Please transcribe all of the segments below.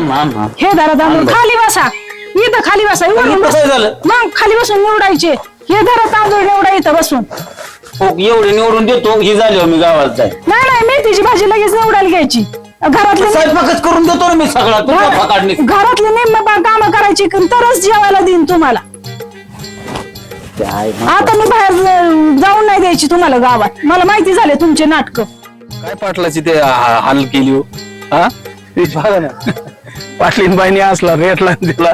हे धरा तांदूळ खाली बसा. इथं खाली बसा इथं झालं? मग खाली बसून निवडायचे. हे धरा तांदूळ निवडा इथं बसून. हो, एवढे निवडून देतो ही झाली हो मी गावात जाय. नाही नाही मेथीची भाजी लगेच निवडायला घ्यायची. घरातले स्वयंपाकच करून देतो ना मी सगळा तुझ्या फकाडणी घरातले निम्म काम करायची तरच जेवायला देईन तुम्हाला. आता मी बाहेर ज- जाऊन नाही द्यायची तुम्हाला गावात. मला माहिती झाले तुमचे नाटक. काय पाटलाची ते हा- हाल केली हो? हा? ते बघा ना. पाटलीन बाईने असला रेटला दिला.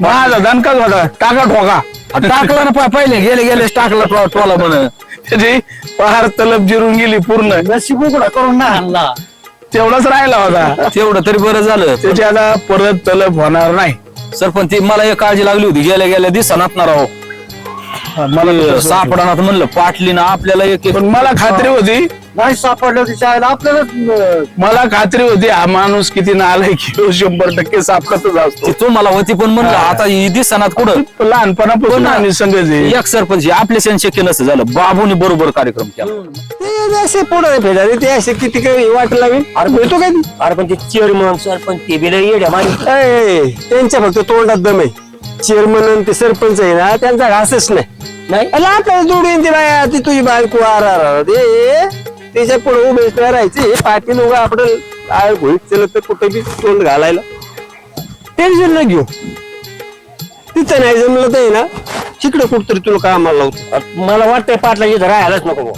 माझा दणकाच होता टाका ठोका. टाकला ना प- पहिले गेले गेले टाकला टो- टोला म्हण. त्याची पहार तलब जिरून गेली पूर्ण. नशीब उघडा करून ना आणला. तेवढाच राहिला होता. तेवढं तरी बरं झालं. त्याची आता परत तलब होणार नाही. सरपंच ती मला एक काळजी लागली होती. गेल्या गेल्या दिसणार ना राव मला सापडणार म्हणलं. पाटली ना आपल्याला एक एक पण मला खात्री होती नाही सापडलं तिच्या आपल्याला मला खात्री होती हा माणूस किती नालाय की शंभर टक्के सापकतच असतो ती तुम्हाला होती पण म्हणलं आता ही दिसणार कुठं? लहानपणापासून आम्ही आहे. एक सरपंच हे आपल्या सेन शक्य नसतं झालं. बाबूने बरोबर कार्यक्रम केला. ते असे पुढे फेडाले ते असे किती काही वाट लावी अरे भेटतो काय ती? अरे पण ते चेअरमन सरपंच ते बिल येड्या मारी ए, त्यांच्या फक्त तोंडात दम आहे. चेअरमन आणि ते सरपंच आहे ना त्यांचा घासच नाही. नाही? अरे आपल्याला जोडून ती बाया ती तुझी बायको आर आर आर. ते त्याच्या पुढे उभे राहायचे पाठी काय होईल चल तर कुठे बी तोंड घालायला. टेन्शन न घेऊ. तिथं नाही जमलं तर ना तिकडे कुठतरी तुला कामाला लावतो. मला वाटतंय पाटला इथं राहायलाच नको.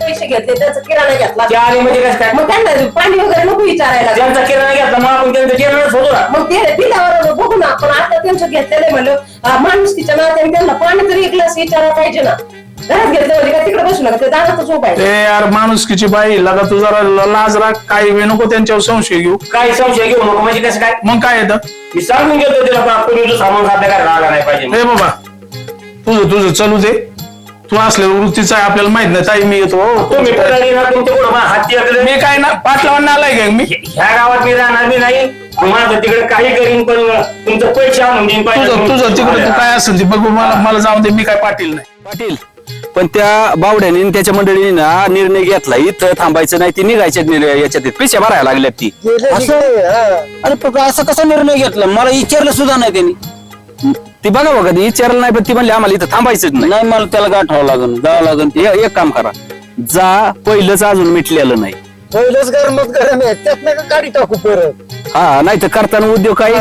पैसे घेतले त्याचा किराणा घेतला. ते आले म्हणजे कसं काय? मग त्यांना पाणी वगैरे नको विचारायला. त्यांचा किराणा घेतला मग आपण त्यांचा किराणाच होतो ना. मग ते पिल्यावर बघू ना पण आता त्यांचं घेतलेलं म्हणलं माणूस तिच्या नात्याने त्यांना पाणी तरी एक ग्लास विचारायला पाहिजे ना. घरात घेतलं काय तिकडे बसू नका ते दारातच उभा आहे. ते यार माणुसकीची बाई लगा तू जरा ल- लाज राख काही वेळ नको त्यांच्यावर संशय घेऊ. काही संशय घेऊ नको म्हणजे कसं काय? मग काय येतं? मी सांगून घेतो तिला पण सामान आपल्या काय राहिला नाही पाहिजे हे बाबा तुझं तुझं चलू दे. तू असलेलं वृत्तीचं आहे आपल्याला माहीत नाही ताई मी येतो हो. तुम्ही ना मला हाती मी काय ना पाटलावांना आलाय का मी? ह्या गावात मी राहणार मी नाही माझं तिकडे काही करीन पण तुमचं पैसे आणून देईन तुझं तुझं तिकडे तू काय असेल ते बघू मला मला जाऊन दे मी काय पाटील नाही. पाटील पण त्या बावड्याने आणि त्याच्या मंडळीने ना निर्णय घेतला इथं थांबायचं नाही ती निघायच्या निर्णय याच्यात पिशा भरायला लागल्यात ती. अरे पण असा कसा निर्णय घेतला? मला विचारलं सुद्धा नाही त्यांनी. ती बघा बघा ती विचारलं नाही पण ती म्हणली आम्हाला इथं थांबायचंच नाही. नाही मला त्याला गाठावं लागेल जावं लागेल ए- एक काम करा. जा पहिलंच अजून मिटलेलं नाही. पहिलंच गरमच गरम आहे त्यात नका गाडी टाकू परत? हा नाही तर करताना उद्योग काही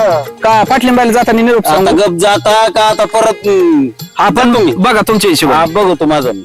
का पाटलिंबाला जाताना निरोप आता सांगू गप जाता का आता परत हम्म, हा पण बघा तुमच्या हिशोबाने. हा बघतो माझं मी.